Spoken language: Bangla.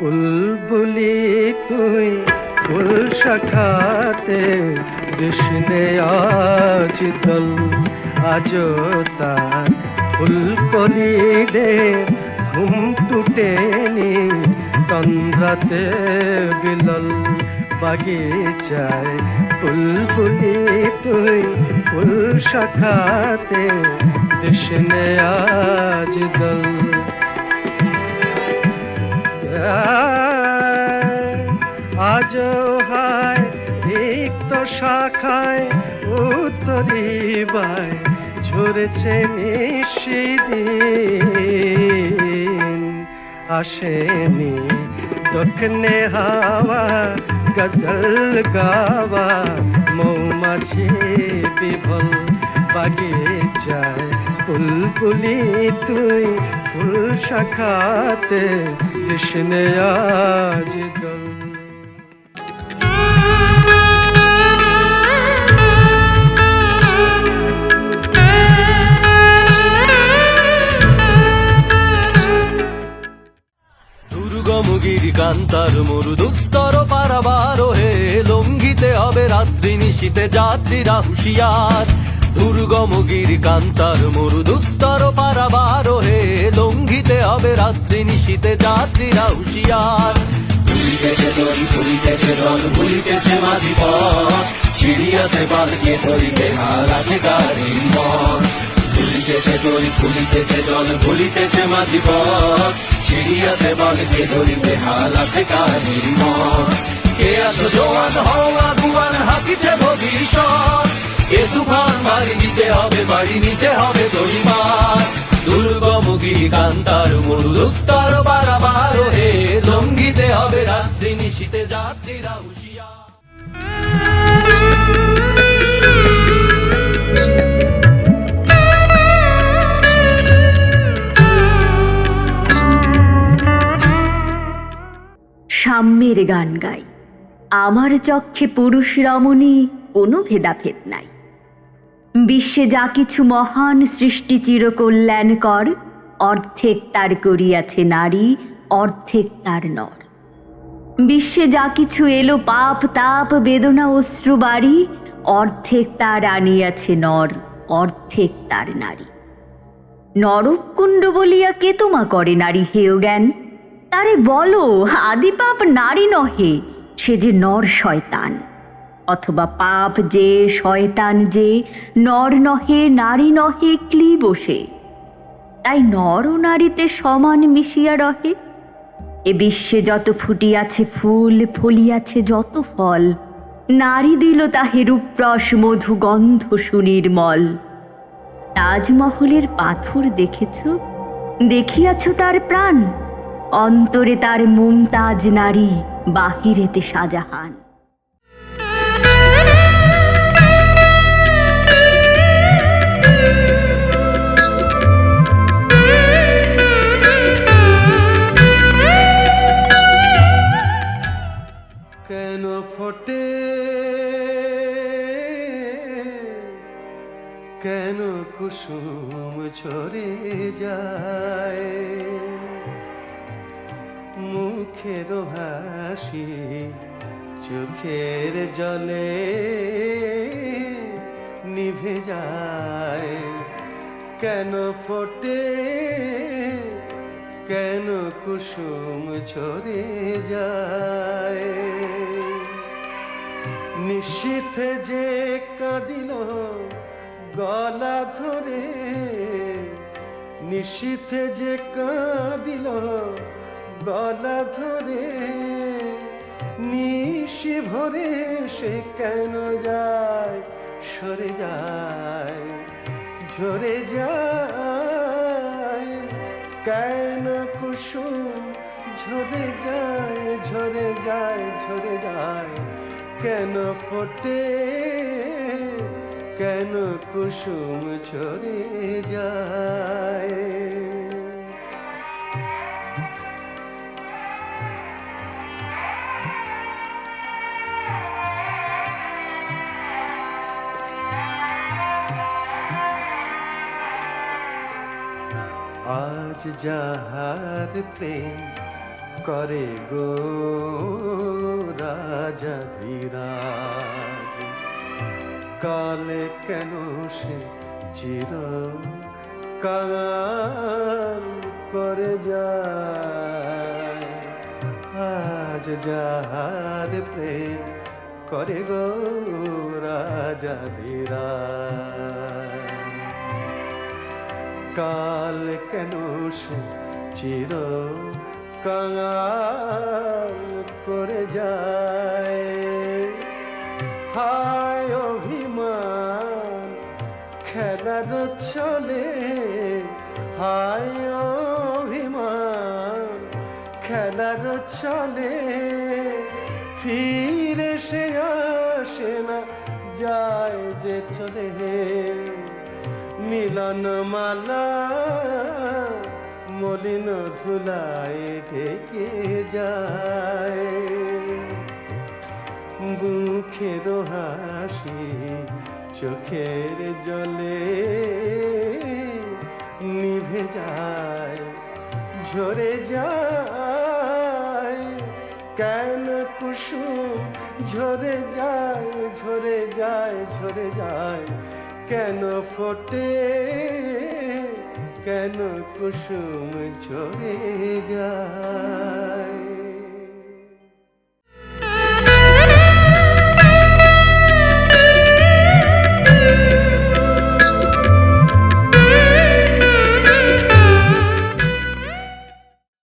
বুলবুলি তুই ফুল শাখাতে কৃষ্ণে আজ দল আজ তার ফুল কলিরে ঘুম টুটেনি তন্দ্রাতে বিলল। বাগিচায় বুলবুলি তুই ফুল শাখাতে কৃষ্ণে আজ দল উত্তরিবায় ঝরেছে নিশিদিন। আসেনি দক্ষিণে হাওয়া, গজল গাওয়া, মৌমাছি বিভল বাগিচায় বুলবুলি তুই ফুল শাখাতে, কৃষ্ণে আজ রাত্রি নিশীতে যাত্রীরা হুশিয়ার। দুর্গমগিরি কান্তার মরু দুস্তর পারাবার হে লঙ্ঘিতে হবে রাত্রি নিশীতে যাত্রীরা হুশিয়ার। ভুলিতেছে দড়ি, ভুলিতেছে জল ভুলিতেছে মাঝি পথ। ছিড়িয়াছে পালকে ধরিতে হাল আছে গাড়ির মন ভুলিতেছে দড়ি, ভুলিতেছে জল ভুলিতেছে মাঝি পথ। ছিড়িয়াছে পালকে ধরিতে হাল আছে গাড়ির মন কে এত জোয়ান হওয়া গুয়ান ভবিষ্যৎ। এ তুফান বাড়ি দিতে হবে বাড়ি নিতে হবে দড়িমার দুর্গমুখী কান্তার বারাবার হে লঙ্ঘিতে হবে রাত্রি নিশীতে যাত্রীরা সাম্যের গান গাই। আমার চক্ষে পুরুষ রমণী কোনো ভেদাভেদ নাই। বিশ্বে যা কিছু মহান সৃষ্টি চিরকল্যাণকর, অর্ধেক তার করিয়াছে নারী, অর্ধেক তার নর। বিশ্বে যা কিছু এলো পাপ, তাপ, বেদনা, অশ্রু, বাড়ি, অর্ধেক তার আনিয়াছে নর, অর্ধেক তার নারী। নরকুণ্ড বলিয়া কে তোমা করে নারী হেয় জ্ঞান? তারে বলো আদিপাপ নারী নহে। সে যে নর শয়তান, অথবা পাপ যে শয়তান যে নর নহে, নারী নহে, ক্লি বসে। তাই নর ও নারীতে সমান মিশিয়া রহে। এ বিশ্বে যত ফুটিয়াছে ফুল, ফলিয়াছে যত ফল, নারী দিল তাহে রূপরস, মধু গন্ধ সুনির্মল তাজমহলের পাথর দেখেছ? দেখিয়াছ তার প্রাণ? অন্তরে তার মুমতাজ নারী। বাহিরেতে শাহজাহান। কেন ফোটে? কেন কুসুম ঝরে যায়? মুখের হাসি চোখের জলে নিভে যায়। কেন ফোটে, কেন কুসুম ঝরে যায়? নিশীথ যে কাঁদিল গলা ধরে নিশীথ যে কাঁদিল গলা ধরে নিশি ভরে সে কেন যায়? সরে যায়, ঝরে যায়। কেন কুসুম ঝরে যায় ঝরে যায় ঝরে যায়? কেন ফোটে, কেন কুসুম ঝরে যায়? আজ যাহার প্রেম করে গো রাজা ধীরাজ। কালে কেন সে চির কাল করে যায়? আজ যাহার প্রেম করে গো রাজা ধীরাজ। কাল কেন সে চির কাঙাল করে যায়? হায় অভিমান, খেলার চলে হায় অভিমান, খেলার চলে ফিরে সে আসে না, যায় যে চলে। মিলন মালা, মলিন ধুলায় ঢেকে যায়। বুকের হাসি চোখের জলে নিভে যায়, ঝরে যায়। কেন কুসুম? ঝরে যায় ঝরে যায় ঝরে যায়। কেন ফোটে? কেন কুসুম ঝরে যায়?